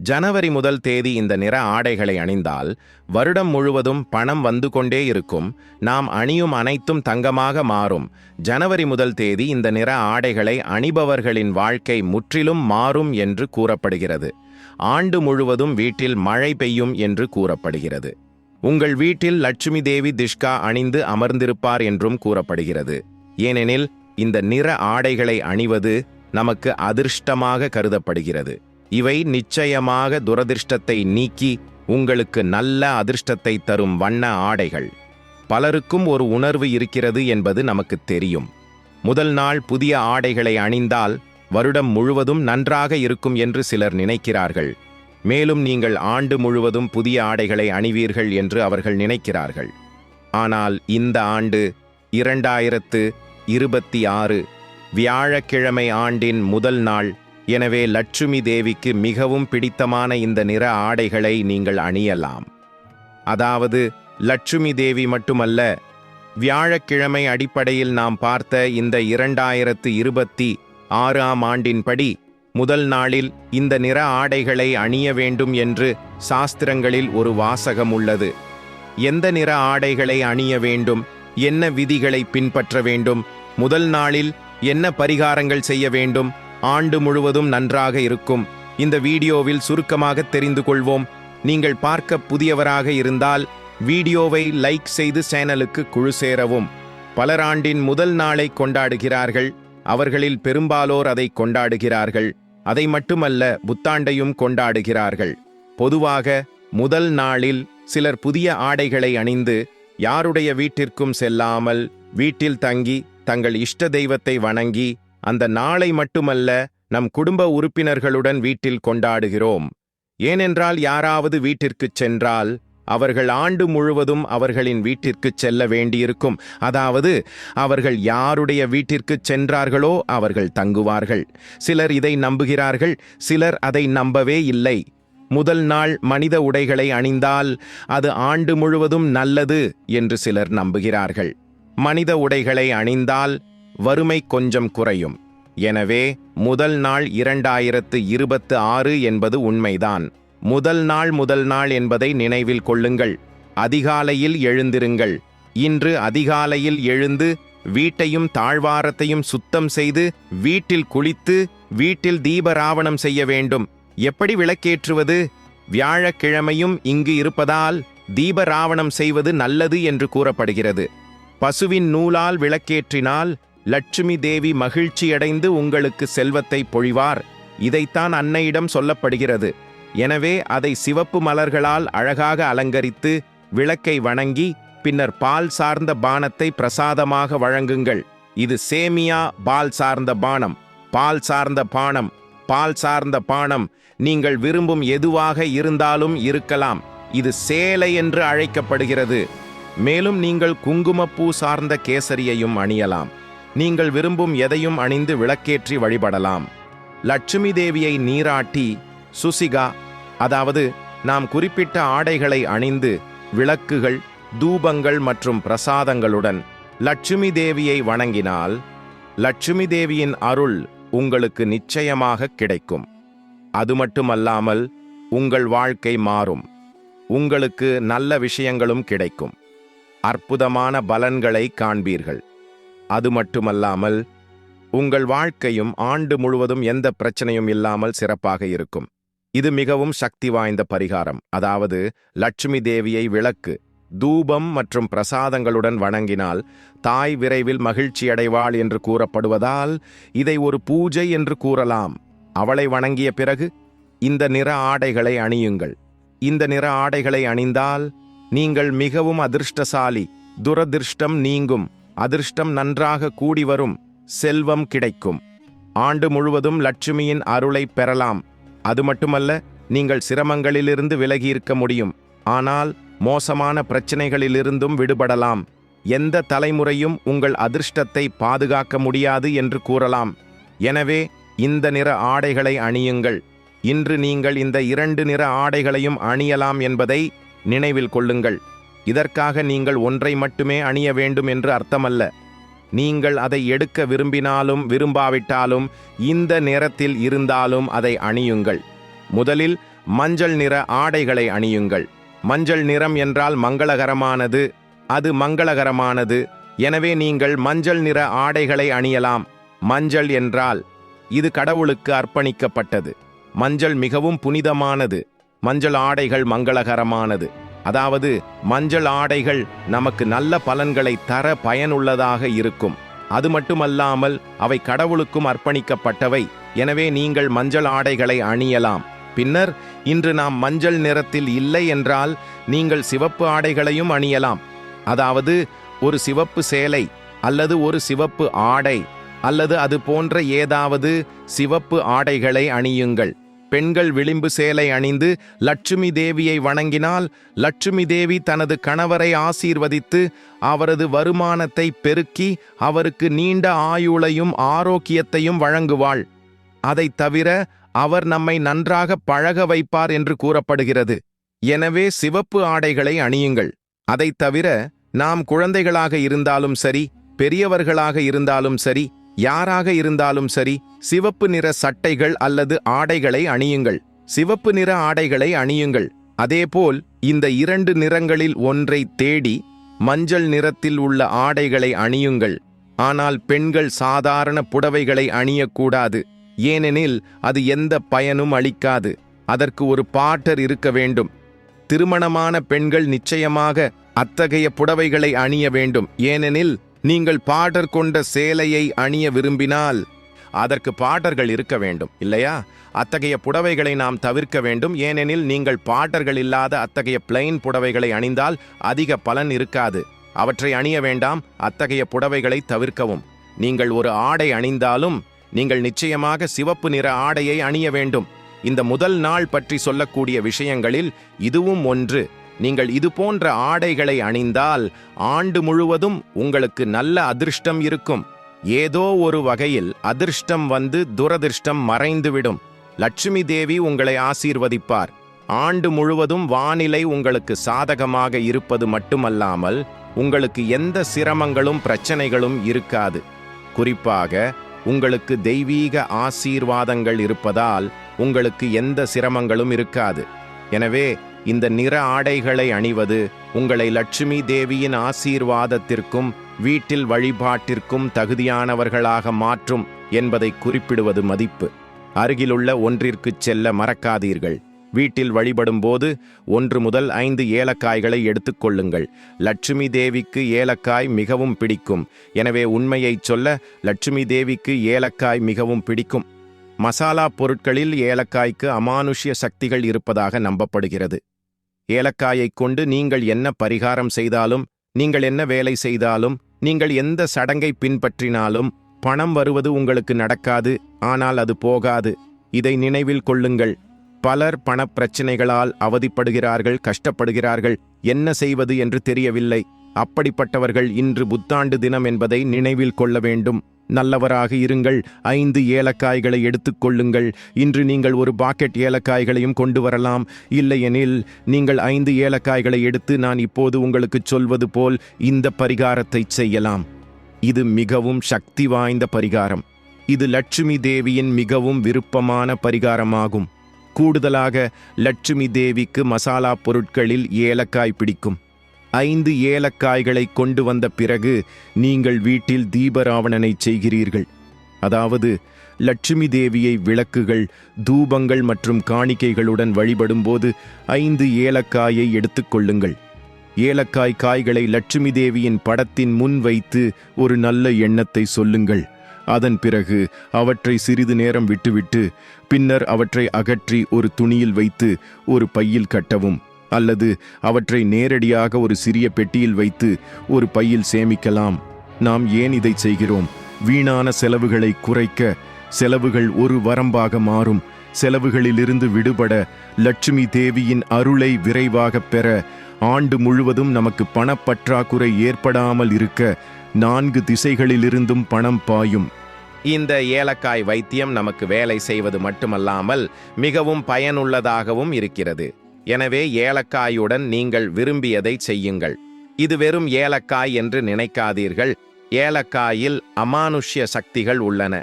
ஜனவரி முதல் தேதி இந்த நிற ஆடைகளை அணிந்தால் வருடம் முழுவதும் பணம் வந்து கொண்டே இருக்கும். நாம் அணியும் அனைத்தும் தங்கமாக மாறும். ஜனவரி முதல் தேதி இந்த நிற ஆடைகளை அணிபவர்களின் வாழ்க்கை முற்றிலும் மாறும் என்று கூறப்படுகிறது. ஆண்டு முழுவதும் வீட்டில் மழை பெய்யும் என்று கூறப்படுகிறது. உங்கள் வீட்டில் லட்சுமி தேவி திஷ்கா அணிந்து அமர்ந்திருப்பார் என்றும் கூறப்படுகிறது. ஏனெனில் இந்த நிற ஆடைகளை அணிவது நமக்கு அதிர்ஷ்டமாக கருதப்படுகிறது. இவை நிச்சயமாக துரதிர்ஷ்டத்தை நீக்கி உங்களுக்கு நல்ல அதிர்ஷ்டத்தை தரும் வண்ண ஆடைகள். பலருக்கும் ஒரு உணர்வு இருக்கிறது என்பது நமக்கு தெரியும். முதல் நாள் புதிய ஆடைகளை அணிந்தால் வருடம் முழுவதும் நன்றாக இருக்கும் என்று சிலர் நினைக்கிறார்கள். மேலும் நீங்கள் ஆண்டு முழுவதும் புதிய ஆடைகளை அணிவீர்கள் என்று அவர்கள் நினைக்கிறார்கள். ஆனால் இந்த ஆண்டு இரண்டாயிரத்து இருபத்தி ஆறு வியாழக்கிழமை ஆண்டின் முதல் நாள் எனவே லட்சுமி தேவிக்கு மிகவும் பிடித்தமான இந்த நிற ஆடைகளை நீங்கள் அணியலாம். அதாவது லட்சுமி தேவி மட்டுமல்ல வியாழக்கிழமை அடிப்படையில் நாம் பார்த்த இந்த இரண்டாயிரத்து இருபத்தி ஆறாம் ஆண்டின்படி முதல் நாளில் இந்த நிற ஆடைகளை அணிய வேண்டும் என்று சாஸ்திரங்களில் ஒரு வாசகம் உள்ளது. எந்த நிற ஆடைகளை அணிய வேண்டும் என்ன விதிகளை பின்பற்ற வேண்டும் முதல் நாளில் என்ன பரிகாரங்கள் செய்ய வேண்டும் ஆண்டு முழுவதும் நன்றாக இருக்கும். இந்த வீடியோவில் சுருக்கமாக தெரிந்து கொள்வோம். நீங்கள் பார்க்க புதியவராக இருந்தால் வீடியோவை லைக் செய்து சேனலுக்கு குழு சேரவும். பலராண்டின் முதல் நாளை கொண்டாடுகிறார்கள். அவர்களில் பெரும்பாலோர் அதை கொண்டாடுகிறார்கள். அதை மட்டுமல்ல புத்தாண்டையும் கொண்டாடுகிறார்கள். பொதுவாக முதல் நாளில் சிலர் புதிய ஆடைகளை அணிந்து யாருடைய வீட்டிற்கும் செல்லாமல் வீட்டில் தங்கி தங்கள் இஷ்ட தெய்வத்தை வணங்கி அந்த நாளை மட்டுமல்ல நம் குடும்ப உறுப்பினர்களுடன் வீட்டில் கொண்டாடுகிறோம். ஏனென்றால் யாராவது வீட்டிற்குச் சென்றால் அவர்கள் ஆண்டு முழுவதும் அவர்களின் வீட்டிற்குச் செல்ல வேண்டியிருக்கும். அதாவது அவர்கள் யாருடைய வீட்டிற்குச் சென்றார்களோ அவர்கள் தங்குவார்கள். சிலர் இதை நம்புகிறார்கள் சிலர் அதை நம்பவே இல்லை. முதல் நாள் மனித உடைகளை அணிந்தால் அது ஆண்டு முழுவதும் நல்லது என்று சிலர் நம்புகிறார்கள். மனித உடைகளை அணிந்தால் வறுமை கொஞ்சம் குறையும். எனவே முதல் நாள் இரண்டாயிரத்து இருபத்து ஆறு என்பது உண்மைதான். முதல் நாள் முதல் நாள் என்பதை நினைவில் கொள்ளுங்கள். அதிகாலையில் எழுந்திருங்கள். இன்று அதிகாலையில் எழுந்து வீட்டையும் தாழ்வாரத்தையும் சுத்தம் செய்து வீட்டில் குளித்து வீட்டில் தீபராவணம் செய்ய வேண்டும். எப்படி விளக்கேற்றுவது? வியாழக்கிழமையும் இங்கு இருப்பதால் தீபராவணம் செய்வது நல்லது என்று கூறப்படுகிறது. பசுவின் நூலால் விளக்கேற்றினால் லட்சுமி தேவி மகிழ்ச்சியடைந்து உங்களுக்கு செல்வத்தை பொழிவார். இதைத்தான் அன்னையிடம் சொல்லப்படுகிறது. எனவே அதை சிவப்பு மலர்களால் அழகாக அலங்கரித்து விளக்கை வணங்கி பின்னர் பால் சார்ந்த பானத்தை பிரசாதமாக வழங்குங்கள். இது சேமியா பால் சார்ந்த பானம். பால் சார்ந்த பானம். பால் சார்ந்த பானம். நீங்கள் விரும்பும் எதுவாக இருந்தாலும் இருக்கலாம். இது சேலை என்று அழைக்கப்படுகிறது. மேலும் நீங்கள் குங்குமப்பூ சார்ந்த கேசரியையும் அணியலாம். நீங்கள் விரும்பும் எதையும் அணிந்து விளக்கேற்றி வழிபடலாம். லட்சுமி தேவியை நீராட்டி சுசிகா அதாவது நாம் குறிப்பிட்ட ஆடைகளை அணிந்து விளக்குகள் தூபங்கள் மற்றும் பிரசாதங்களுடன் லட்சுமி தேவியை வணங்கினால் லட்சுமி தேவியின் அருள் உங்களுக்கு நிச்சயமாக கிடைக்கும். அது மட்டுமல்லாமல் உங்கள் வாழ்க்கை மாறும். உங்களுக்கு நல்ல விஷயங்களும் கிடைக்கும். அற்புதமான பலன்களை காண்பீர்கள். அது மட்டுமல்லாமல் உங்கள் வாழ்க்கையும் ஆண்டு முழுவதும் எந்த பிரச்சனையும் இல்லாமல் சிறப்பாக இருக்கும். இது மிகவும் சக்தி வாய்ந்த பரிகாரம். அதாவது லட்சுமி தேவியை விளக்கு தூபம் மற்றும் பிரசாதங்களுடன் வணங்கினால் தாய் விரைவில் மகிழ்ச்சியடைவாள் என்று கூறப்படுவதால் இதை ஒரு பூஜை என்று கூறலாம். அவளை வணங்கிய பிறகு இந்த நிற ஆடைகளை அணியுங்கள். இந்த நிற ஆடைகளை அணிந்தால் நீங்கள் மிகவும் அதிர்ஷ்டசாலி துரதிர்ஷ்டம் நீங்கும். அதிர்ஷ்டம் நன்றாக கூடி வரும் செல்வம் கிடைக்கும். ஆண்டு முழுவதும் லட்சுமியின் அருளை பெறலாம். அது மட்டுமல்ல நீங்கள் சிரமங்களிலிருந்து விலகி இருக்க முடியும். ஆனால் மோசமான பிரச்சனைகளிலிருந்தும் விடுபடலாம். எந்த தலைமுறையும் உங்கள் அதிர்ஷ்டத்தை பாதுகாக்க முடியாது என்று கூறலாம். எனவே இந்த நிற ஆடைகளை அணியுங்கள். இன்று நீங்கள் இந்த இரண்டு நிற ஆடைகளையும் அணியலாம் என்பதை நினைவில் கொள்ளுங்கள். இதற்காக நீங்கள் ஒன்றை மட்டுமே அணிய வேண்டும் என்று அர்த்தமல்ல. நீங்கள் அதை எடுக்க விரும்பினாலும் விரும்பாவிட்டாலும் இந்த நிறத்தில் இருந்தாலும் அதை அணியுங்கள். முதலில் மஞ்சள் நிற ஆடைகளை அணியுங்கள். மஞ்சள் நிறம் என்றால் மங்களகரமானது அது மங்களகரமானது. எனவே நீங்கள் மஞ்சள் நிற ஆடைகளை அணியலாம். மஞ்சள் என்றால் இது கடவுளுக்கு அர்ப்பணிக்கப்பட்டது. மஞ்சள் மிகவும் புனிதமானது. மஞ்சள் ஆடைகள் மங்களகரமானது. அதாவது மஞ்சள் ஆடைகள் நமக்கு நல்ல பலன்களை தர பயனுள்ளதாக இருக்கும். அது மட்டுமல்லாமல் அவை கடவுளுக்கும் அர்ப்பணிக்கப்பட்டவை. எனவே நீங்கள் மஞ்சள் ஆடைகளை அணியலாம். பின்னர் இன்று நாம் மஞ்சள் நிறத்தில் இல்லை என்றால் நீங்கள் சிவப்பு ஆடைகளையும் அணியலாம். அதாவது ஒரு சிவப்பு சேலை அல்லது ஒரு சிவப்பு ஆடை அல்லது அது போன்ற ஏதாவது சிவப்பு ஆடைகளை அணியுங்கள். பெண்கள் விளிம்பு சேலை அணிந்து லட்சுமி தேவியை வணங்கினால் லட்சுமி தேவி தனது கணவரை ஆசீர்வதித்து அவரது வருமானத்தை பெருக்கி அவருக்கு நீண்ட ஆயுளையும் ஆரோக்கியத்தையும் வழங்குவாள். அதைத் தவிர அவர் நம்மை நன்றாக பழக வைப்பார் என்று கூறப்படுகிறது. எனவே சிவப்பு ஆடைகளை அணியுங்கள். அதைத் தவிர நாம் குழந்தைகளாக இருந்தாலும் சரி பெரியவர்களாக இருந்தாலும் சரி யாராக இருந்தாலும் சரி சிவப்பு நிற சட்டைகள் அல்லது ஆடைகளை அணியுங்கள். சிவப்பு நிற ஆடைகளை அணியுங்கள். அதேபோல் இந்த இரண்டு நிறங்களில் ஒன்றை தேடி மஞ்சள் நிறத்தில் உள்ள ஆடைகளை அணியுங்கள். ஆனால் பெண்கள் சாதாரண புடவைகளை அணியக்கூடாது. ஏனெனில் அது எந்த பயனும் அளிக்காது. அதற்கு ஒரு பாட்டர் இருக்க வேண்டும். திருமணமான பெண்கள் நிச்சயமாக அத்தகைய புடவைகளை அணிய வேண்டும். ஏனெனில் நீங்கள் பாடர் கொண்ட சேலையை அணிய விரும்பினால் அதற்கு பாடர்கள் இருக்க வேண்டும் இல்லையா? அத்தகைய புடவைகளை நாம் தவிர்க்க வேண்டும். ஏனெனில் நீங்கள் பாடர்கள் இல்லாத அத்தகைய பிளைன் புடவைகளை அணிந்தால் அதிக பலன் இருக்காது. அவற்றை அணிய வேண்டாம் அத்தகைய புடவைகளை தவிர்க்கவும். நீங்கள் ஒரு ஆடை அணிந்தாலும் நீங்கள் நிச்சயமாக சிவப்பு நிற ஆடையை அணிய வேண்டும். இந்த முதல் நாள் பற்றி சொல்லக்கூடிய விஷயங்களில் இதுவும் ஒன்று. நீங்கள் இது போன்ற ஆடைகளை அணிந்தால் ஆண்டு முழுவதும் உங்களுக்கு நல்ல அதிர்ஷ்டம் இருக்கும். ஏதோ ஒரு வகையில் அதிர்ஷ்டம் வந்து துரதிர்ஷ்டம் மறைந்துவிடும். லட்சுமி தேவி உங்களை ஆசீர்வதிப்பார். ஆண்டு முழுவதும் வானிலை உங்களுக்கு சாதகமாக இருப்பது மட்டுமல்லாமல் உங்களுக்கு எந்த சிரமங்களும் பிரச்சனைகளும் இருக்காது. குறிப்பாக உங்களுக்கு தெய்வீக ஆசீர்வாதங்கள் இருப்பதால் உங்களுக்கு எந்த சிரமங்களும் இருக்காது. எனவே இந்த நிற ஆடைகளை அணிவது உங்களை லட்சுமி தேவியின் ஆசீர்வாதத்திற்கும் வீட்டில் வழிபாட்டிற்கும் தகுதியானவர்களாக மாற்றும் என்பதை குறிப்பிடுவது மதிப்பு. அருகிலுள்ள ஒன்றிற்குச் செல்ல மறக்காதீர்கள். வீட்டில் வழிபடும்போது ஒன்று முதல் ஐந்து ஏலக்காய்களை எடுத்துக்கொள்ளுங்கள் லட்சுமி தேவிக்கு ஏலக்காய் மிகவும் பிடிக்கும். எனவே உண்மையைச் சொல்ல லட்சுமி தேவிக்கு ஏலக்காய் மிகவும் பிடிக்கும். மசாலா பொருட்களில் ஏலக்காய்க்கு அமானுஷ்ய சக்திகள் இருப்பதாக நம்பப்படுகிறது. ஏலக்காயைக் கொண்டு நீங்கள் என்ன பரிகாரம் செய்தாலும் நீங்கள் என்ன வேலை செய்தாலும் நீங்கள் எந்த சடங்கை பின்பற்றினாலும் பணம் வருவது உங்களுக்கு நடக்காது ஆனால் அது போகாது. இதை நினைவில் கொள்ளுங்கள். பலர் பணப் பிரச்சினைகளால் அவதிப்படுகிறார்கள் கஷ்டப்படுகிறார்கள் என்ன செய்வது என்று தெரியவில்லை. அப்படிப்பட்டவர்கள் இன்று புத்தாண்டு தினம் என்பதை நினைவில் கொள்ள வேண்டும். நல்லவராக இருங்கள். ஐந்து ஏலக்காய்களை எடுத்துக்கொள்ளுங்கள் இன்று நீங்கள் ஒரு பாக்கெட் ஏலக்காய்களையும் கொண்டு வரலாம். இல்லையெனில் நீங்கள் ஐந்து ஏலக்காய்களை எடுத்து நான் இப்போது உங்களுக்கு சொல்வது போல் இந்த பரிகாரத்தை செய்யலாம். இது மிகவும் சக்தி வாய்ந்த பரிகாரம். இது லட்சுமி தேவியின் மிகவும் விருப்பமான பரிகாரமாகும். கூடுதலாக லட்சுமி தேவிக்கு மசாலா பொருட்களில் ஏலக்காய் பிடிக்கும். ஐந்து ஏலக்காய்களை கொண்டு வந்த பிறகு நீங்கள் வீட்டில் தீபராவணனை செய்கிறீர்கள். அதாவது லட்சுமி தேவியை விளக்குகள் தூபங்கள் மற்றும் காணிக்கைகளுடன் வழிபடும்போது ஐந்து ஏலக்காயை எடுத்துக்கொள்ளுங்கள் ஏலக்காய் காய்களை லட்சுமி தேவியின் படத்தின் முன் வைத்து ஒரு நல்ல எண்ணத்தை சொல்லுங்கள். அதன் பிறகு அவற்றை சிறிது நேரம் விட்டுவிட்டு பின்னர் அவற்றை அகற்றி ஒரு துணியில் வைத்து ஒரு பையில் கட்டவும். அல்லது அவற்றை நேரடியாக ஒரு சிறிய பெட்டியில் வைத்து ஒரு பையில் சேமிக்கலாம். நாம் ஏன் இதை செய்கிறோம்? வீணான செலவுகளை குறைக்க செலவுகள் ஒரு வரம்பாக மாறும். செலவுகளிலிருந்து விடுபட லட்சுமி தேவியின் அருளை விரைவாகப் பெற ஆண்டு முழுவதும் நமக்கு பணப்பற்றாக்குறை ஏற்படாமல் இருக்க நான்கு திசைகளிலிருந்தும் பணம் பாயும். இந்த ஏலக்காய் வைத்தியம் நமக்கு வேலை செய்வது மட்டுமல்லாமல் மிகவும் பயனுள்ளதாகவும் இருக்கிறது. எனவே ஏலக்காயுடன் நீங்கள் விரும்பியதை செய்யுங்கள். இது வெறும் ஏலக்காய் என்று நினைக்காதீர்கள். ஏலக்காயில் அமானுஷ்ய சக்திகள் உள்ளன.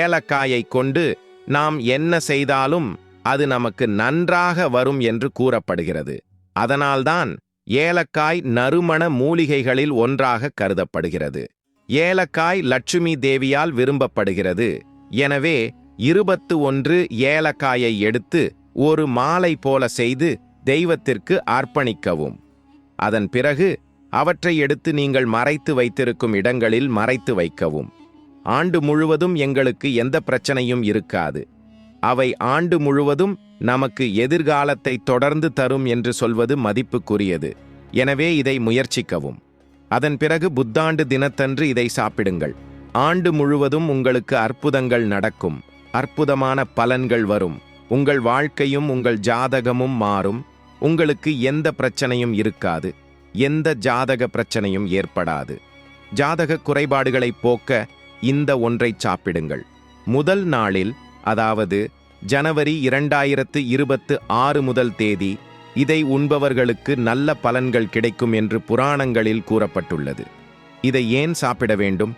ஏலக்காயை கொண்டு நாம் என்ன செய்தாலும் அது நமக்கு நன்றாக வரும் என்று கூறப்படுகிறது. அதனால்தான் ஏலக்காய் நறுமண மூலிகைகளில் ஒன்றாக கருதப்படுகிறது. ஏலக்காய் லட்சுமி தேவியால் விரும்பப்படுகிறது. எனவே இருபத்து ஒன்று ஏலக்காயை எடுத்து ஒரு மாலை போல செய்து தெய்வத்திற்கு அர்ப்பணிக்கவும். அதன் பிறகு அவற்றை எடுத்து நீங்கள் மறைத்து வைத்திருக்கும் இடங்களில் மறைத்து வைக்கவும். ஆண்டு முழுவதும் எங்களுக்கு எந்த பிரச்சனையும் இருக்காது. அவை ஆண்டு முழுவதும் நமக்கு எதிர்காலத்தை தொடர்ந்து தரும் என்று சொல்வது மதிப்புக்குரியது. எனவே இதை முயற்சிக்கவும். அதன் பிறகு புத்தாண்டு தினத்தன்று இதை சாப்பிடுங்கள். ஆண்டு முழுவதும் உங்களுக்கு அற்புதங்கள் நடக்கும். அற்புதமான பலன்கள் வரும். உங்கள் வாழ்க்கையும் உங்கள் ஜாதகமும் மாறும். உங்களுக்கு எந்த பிரச்சனையும் இருக்காது. எந்த ஜாதக பிரச்சனையும் ஏற்படாது. ஜாதக குறைபாடுகளை போக்க இந்த ஒன்றை சாப்பிடுங்கள். முதல் நாளில் அதாவது ஜனவரி இரண்டாயிரத்து இருபத்து ஆறு முதல் தேதி இதை உண்பவர்களுக்கு நல்ல பலன்கள் கிடைக்கும் என்று புராணங்களில் கூறப்பட்டுள்ளது. இதை ஏன் சாப்பிட வேண்டும்?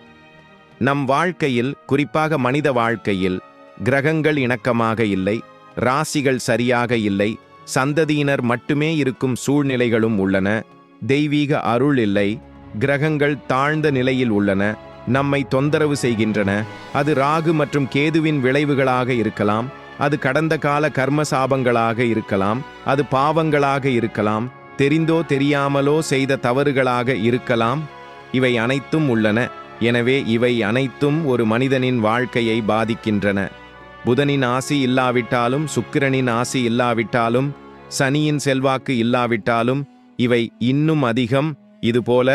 நம் வாழ்க்கையில் குறிப்பாக மனித வாழ்க்கையில் கிரகங்கள் இணக்கமாக இல்லை. ராசிகள் சரியாக இல்லை சந்ததியினர் மட்டுமே இருக்கும் சூழ்நிலைகளும் உள்ளன தெய்வீக அருள் இல்லை கிரகங்கள் தாழ்ந்த நிலையில் உள்ளன நம்மை தொந்தரவு செய்கின்றன அது ராகு மற்றும் கேதுவின் விளைவுகளாக இருக்கலாம் அது கடந்த கால கர்ம சாபங்களாக இருக்கலாம் அது பாவங்களாக இருக்கலாம் தெரிந்தோ தெரியாமலோ செய்த தவறுகளாக இருக்கலாம் இவை அனைத்தும் உள்ளன எனவே இவை அனைத்தும் ஒரு மனிதனின் வாழ்க்கையை பாதிக்கின்றன. புதனின் ஆசி இல்லாவிட்டாலும் சுக்கிரனின் ஆசி இல்லாவிட்டாலும் சனியின் செல்வாக்கு இல்லாவிட்டாலும் இவை இன்னும் அதிகம். இதுபோல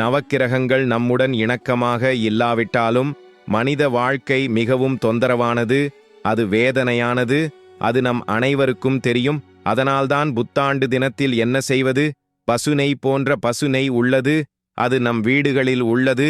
நவக்கிரகங்கள் நம்முடன் இணக்கமாக இல்லாவிட்டாலும் மனித வாழ்க்கை மிகவும் தொந்தரவானது அது வேதனையானது அது நம் அனைவருக்கும் தெரியும். அதனால்தான் புத்தாண்டு தினத்தில் என்ன செய்வது? பசுனை போன்ற பசுனை உள்ளது அது நம் வீடுகளில் உள்ளது.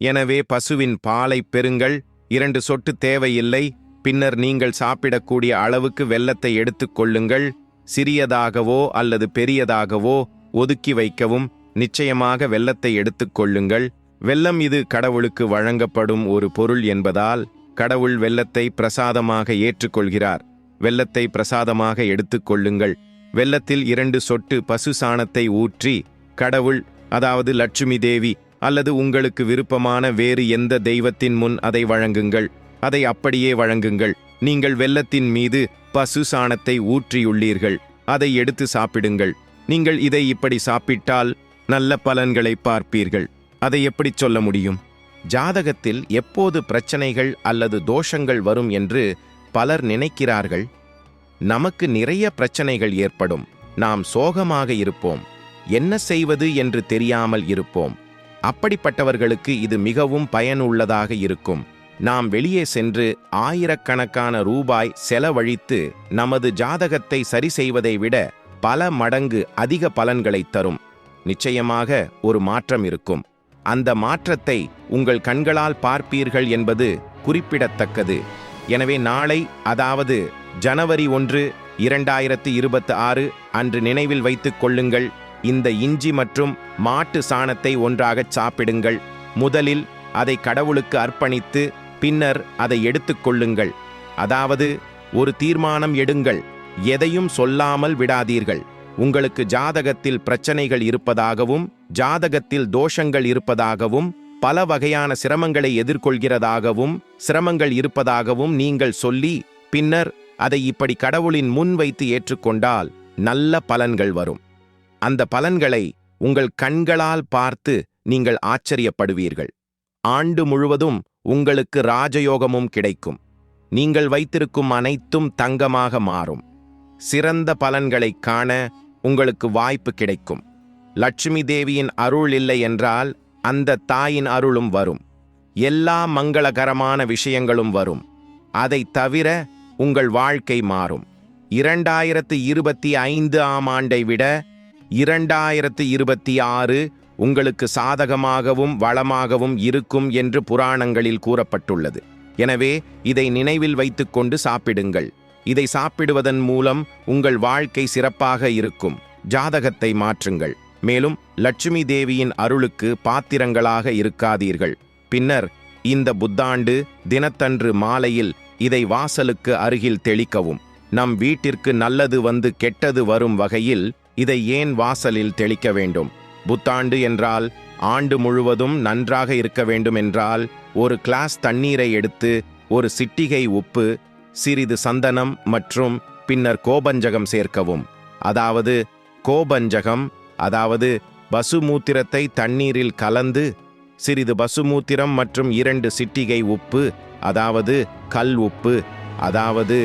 எனவே பசுவின் பாலை பெறுங்கள் இரண்டு சொட்டு தேவையில்லை பின்னர் நீங்கள் சாப்பிடக்கூடிய அளவுக்கு வெல்லத்தை எடுத்துக்கொள்ளுங்கள் சிறியதாகவோ அல்லது பெரியதாகவோ ஒதுக்கி வைக்கவும். நிச்சயமாக வெல்லத்தை எடுத்துக்கொள்ளுங்கள் வெள்ளம் வெல்லம் இது கடவுளுக்கு வழங்கப்படும் ஒரு பொருள் என்பதால் கடவுள் வெல்லத்தை பிரசாதமாக ஏற்றுக்கொள்கிறார். வெல்லத்தை பிரசாதமாக எடுத்துக்கொள்ளுங்கள் வெல்லத்தில் இரண்டு சொட்டு பசு சாணத்தை ஊற்றி கடவுள் அதாவது லட்சுமி தேவி அல்லது உங்களுக்கு விருப்பமான வேறு எந்த தெய்வத்தின் முன் அதை வழங்குங்கள். அதை அப்படியே வழங்குங்கள். நீங்கள் வெள்ளத்தின் மீது பசு சாணத்தை ஊற்றியுள்ளீர்கள். அதை எடுத்து சாப்பிடுங்கள். நீங்கள் இதை இப்படி சாப்பிட்டால் நல்ல பலன்களை பார்ப்பீர்கள். அதை எப்படி சொல்ல முடியும்? ஜாதகத்தில் எப்போது பிரச்சனைகள் அல்லது தோஷங்கள் வரும் என்று பலர் நினைக்கிறார்கள்? நமக்கு நிறைய பிரச்சனைகள் ஏற்படும். நாம் சோகமாக இருப்போம். என்ன செய்வது என்று தெரியாமல் இருப்போம். அப்படிப்பட்டவர்களுக்கு இது மிகவும் பயனுள்ளதாக இருக்கும். நாம் வெளியே சென்று ஆயிரக்கணக்கான ரூபாய் செலவழித்து நமது ஜாதகத்தை சரி செய்வதை விட பல மடங்கு அதிக பலன்களை தரும். நிச்சயமாக ஒரு மாற்றம் இருக்கும். அந்த மாற்றத்தை உங்கள் கண்களால் பார்ப்பீர்கள் என்பது குறிப்பிடத்தக்கது. எனவே நாளை அதாவது ஜனவரி ஒன்று இரண்டாயிரத்து இருபத்தி ஆறு அன்று நினைவில் வைத்துக் கொள்ளுங்கள். இந்த இஞ்சி மற்றும் மாட்டு சாணத்தை ஒன்றாகச் சாப்பிடுங்கள். முதலில் அதை கடவுளுக்கு அர்ப்பணித்து பின்னர் அதை எடுத்துக்கொள்ளுங்கள் அதாவது ஒரு தீர்மானம் எடுங்கள். எதையும் சொல்லாமல் விடாதீர்கள். உங்களுக்கு ஜாதகத்தில் பிரச்சனைகள் இருப்பதாகவும் ஜாதகத்தில் தோஷங்கள் இருப்பதாகவும் பல வகையான சிரமங்களை எதிர்கொள்கிறதாகவும் சிரமங்கள் இருப்பதாகவும் நீங்கள் சொல்லி பின்னர் அதை இப்படி கடவுளின் முன் வைத்து ஏற்றுக்கொண்டால் நல்ல பலன்கள் வரும். அந்த பலன்களை உங்கள் கண்களால் பார்த்து நீங்கள் ஆச்சரியப்படுவீர்கள். ஆண்டு முழுவதும் உங்களுக்கு ராஜயோகமும் கிடைக்கும். நீங்கள் வைத்திருக்கும் அனைத்தும் தங்கமாக மாறும். சிறந்த பலன்களைக் காண உங்களுக்கு வாய்ப்பு கிடைக்கும். லட்சுமி தேவியின் அருள் இல்லை என்றால் அந்த தாயின் அருளும் வரும். எல்லா மங்களகரமான விஷயங்களும் வரும். அதை தவிர உங்கள் வாழ்க்கை மாறும். இரண்டாயிரத்து இருபத்தி ஐந்து ஆம் ஆண்டை விட இரண்டாயிரத்து இருபத்தி ஆறு உங்களுக்கு சாதகமாகவும் வளமாகவும் இருக்கும் என்று புராணங்களில் கூறப்பட்டுள்ளது. எனவே இதை நினைவில் வைத்துக்கொண்டு சாப்பிடுங்கள். இதை சாப்பிடுவதன் மூலம் உங்கள் வாழ்க்கை சிறப்பாக இருக்கும். ஜாதகத்தை மாற்றுங்கள். மேலும் லட்சுமி தேவியின் அருளுக்கு பாத்திரங்களாக இருக்காதீர்கள். பின்னர் இந்த புத்தாண்டு தினத்தன்று மாலையில் இதை வாசலுக்கு அருகில் தெளிக்கவும். நம் வீட்டிற்கு நல்லது வந்து கெட்டது வரும் வகையில் இதை ஏன் வாசலில் தெளிக்க வேண்டும்? புத்தாண்டு என்றால் ஆண்டு முழுவதும் நன்றாக இருக்க வேண்டும் என்றால் ஒரு கிளாஸ் தண்ணீரை எடுத்து ஒரு சிட்டிகை உப்பு சிறிது சந்தனம் மற்றும் பின்னர் கோபஞ்சகம் சேர்க்கவும். அதாவது கோபஞ்சகம் அதாவது பசுமூத்திரத்தை தண்ணீரில் கலந்து சிறிது பசுமூத்திரம் மற்றும் இரண்டு சிட்டிகை உப்பு அதாவது கல் உப்பு அதாவது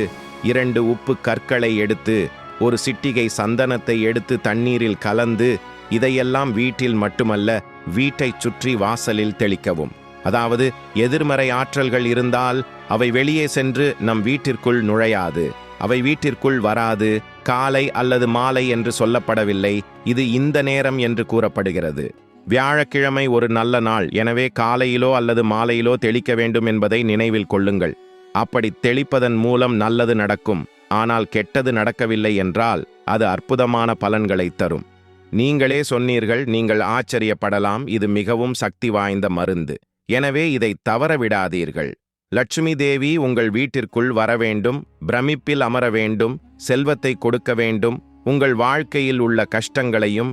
இரண்டு உப்பு கற்களை எடுத்து ஒரு சிட்டிகை சந்தனத்தை எடுத்து தண்ணீரில் கலந்து இதையெல்லாம் வீட்டில் மட்டுமல்ல வீட்டைச் சுற்றி வாசலில் தெளிக்கவும். அதாவது எதிர்மறை ஆற்றல்கள் இருந்தால் அவை வெளியே சென்று நம் வீட்டிற்குள் நுழையாது. அவை வீட்டிற்குள் வராது காலை அல்லது மாலை என்று சொல்லப்படவில்லை. இது இந்த நேரம் என்று கூறப்படுகிறது. வியாழக்கிழமை ஒரு நல்ல நாள். எனவே காலையிலோ அல்லது மாலையிலோ தெளிக்க வேண்டும் என்பதை நினைவில் கொள்ளுங்கள். அப்படி தெளிப்பதன் மூலம் நல்லது நடக்கும். ஆனால் கெட்டது நடக்கவில்லை என்றால் அது அற்புதமான பலன்களை தரும். நீங்களே சொன்னீர்கள் நீங்கள் ஆச்சரியப்படலாம் இது மிகவும் சக்தி வாய்ந்த மருந்து. எனவே இதை தவற விடாதீர்கள். லட்சுமி தேவி உங்கள் வீட்டிற்குள் வர வேண்டும் பிரமிப்பில் அமர வேண்டும் செல்வத்தை கொடுக்க வேண்டும் உங்கள் வாழ்க்கையில் உள்ள கஷ்டங்களையும்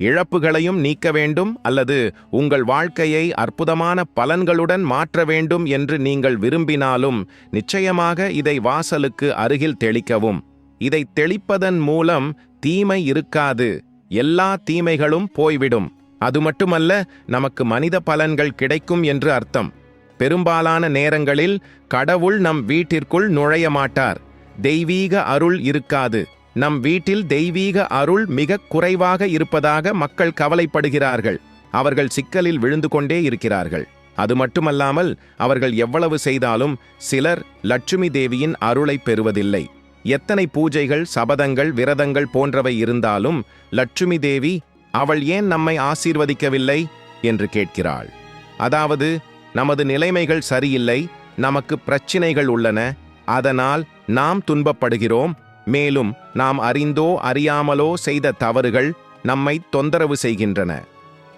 இழப்புகளையும் நீக்க வேண்டும் அல்லது உங்கள் வாழ்க்கையை அற்புதமான பலன்களுடன் மாற்ற வேண்டும் என்று நீங்கள் விரும்பினாலும் நிச்சயமாக இதை வாசலுக்கு அருகில் தெளிக்கவும். இதை தெளிப்பதன் மூலம் தீமை இருக்காது. எல்லா தீமைகளும் போய்விடும். அது மட்டுமல்ல நமக்கு மனித பலன்கள் கிடைக்கும் என்று அர்த்தம். பெரும்பாலான நேரங்களில் கடவுள் நம் வீட்டிற்குள் நுழைய மாட்டார். தெய்வீக அருள் இருக்காது. நம் வீட்டில் தெய்வீக அருள் மிக குறைவாக இருப்பதாக மக்கள் கவலைப்படுகிறார்கள். அவர்கள் சிக்கலில் விழுந்து கொண்டே இருக்கிறார்கள். அது மட்டுமல்லாமல் அவர்கள் எவ்வளவு செய்தாலும் சிலர் லட்சுமி தேவியின் அருளை பெறுவதில்லை. எத்தனை பூஜைகள் சபதங்கள் விரதங்கள் போன்றவை இருந்தாலும் லட்சுமி தேவி அவள் ஏன் நம்மை ஆசீர்வதிக்கவில்லை? என்று கேட்கிறாள். அதாவது நமது நிலைமைகள் சரியில்லை நமக்கு பிரச்சினைகள் உள்ளன அதனால் நாம் துன்பப்படுகிறோம் மேலும் நாம் அறிந்தோ அறியாமலோ செய்த தவறுகள் நம்மை தொந்தரவு செய்கின்றன.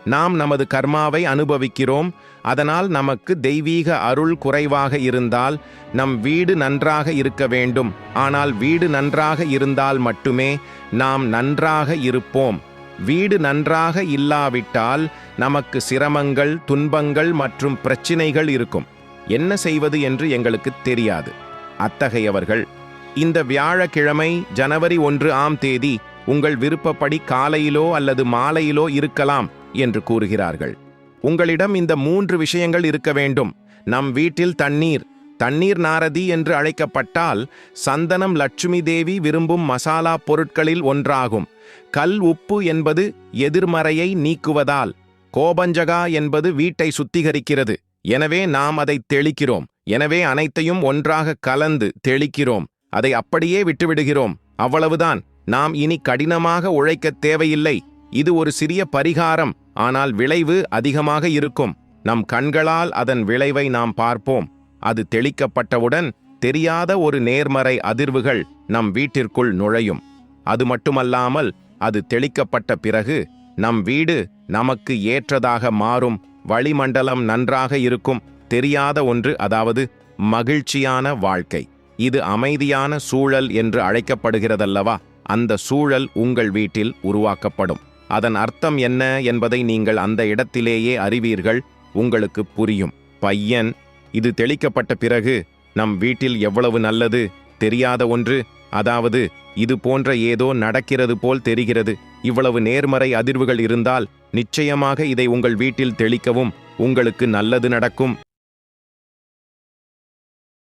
நாம் நமது கர்மாவை அனுபவிக்கிறோம் அதனால் நமக்கு தெய்வீக அருள் குறைவாக இருந்தால் நம் வீடு நன்றாக இருக்க வேண்டும். ஆனால் வீடு நன்றாக இருந்தால் மட்டுமே நாம் நன்றாக இருப்போம். வீடு நன்றாக இல்லாவிட்டால் நமக்கு சிரமங்கள் துன்பங்கள் மற்றும் பிரச்சினைகள் இருக்கும். என்ன செய்வது என்று எங்களுக்கு தெரியாது. அத்தகையவர்கள் இந்த வியாழக்கிழமை ஜனவரி ஒன்று ஆம் தேதி உங்கள் விருப்பப்படி காலையிலோ அல்லது மாலையிலோ இருக்கலாம் என்று கூறுகிறார்கள். உங்களிடம் இந்த மூன்று விஷயங்கள் இருக்க வேண்டும். நம் வீட்டில் தண்ணீர் தண்ணீர் நாரதி என்று அழைக்கப்பட்டால் சந்தனம் லட்சுமி தேவி விரும்பும் மசாலா பொருட்களில் ஒன்றாகும். கல் உப்பு என்பது எதிர்மறையை நீக்குவதால் கோபஞ்சகா என்பது வீட்டை சுத்திகரிக்கிறது. எனவே நாம் அதை தெளிக்கிறோம். எனவே அனைத்தையும் ஒன்றாக கலந்து தெளிக்கிறோம். அதை அப்படியே விட்டுவிடுகிறோம். அவ்வளவுதான். நாம் இனி கடினமாக உழைக்கத் தேவையில்லை. இது ஒரு சிறிய பரிகாரம். ஆனால் விளைவு அதிகமாக இருக்கும். நம் கண்களால் அதன் விளைவை நாம் பார்ப்போம். அது தெளிக்கப்பட்டவுடன் தெரியாத ஒரு நேர்மறை அதிர்வுகள் நம் வீட்டிற்குள் நுழையும். அது மட்டுமல்லாமல் அது தெளிக்கப்பட்ட பிறகு நம் வீடு நமக்கு ஏற்றதாக மாறும். வளிமண்டலம் நன்றாக இருக்கும். தெரியாத ஒன்று அதாவது மகிழ்ச்சியான வாழ்க்கை. இது அமைதியான சூழல் என்று அழைக்கப்படுகிறதல்லவா? அந்த சூழல் உங்கள் வீட்டில் உருவாக்கப்படும். அதன் அர்த்தம் என்ன என்பதை நீங்கள் அந்த இடத்திலேயே அறிவீர்கள் உங்களுக்கு புரியும். பையன் இது தெளிக்கப்பட்ட பிறகு நம் வீட்டில் எவ்வளவு நல்லது தெரியாத ஒன்று அதாவது இது போன்ற ஏதோ நடக்கிறது போல் தெரிகிறது. இவ்வளவு நேர்மறை அதிர்வுகள் இருந்தால் நிச்சயமாக இதை உங்கள் வீட்டில் தெளிக்கவும் உங்களுக்கு நல்லது நடக்கும்.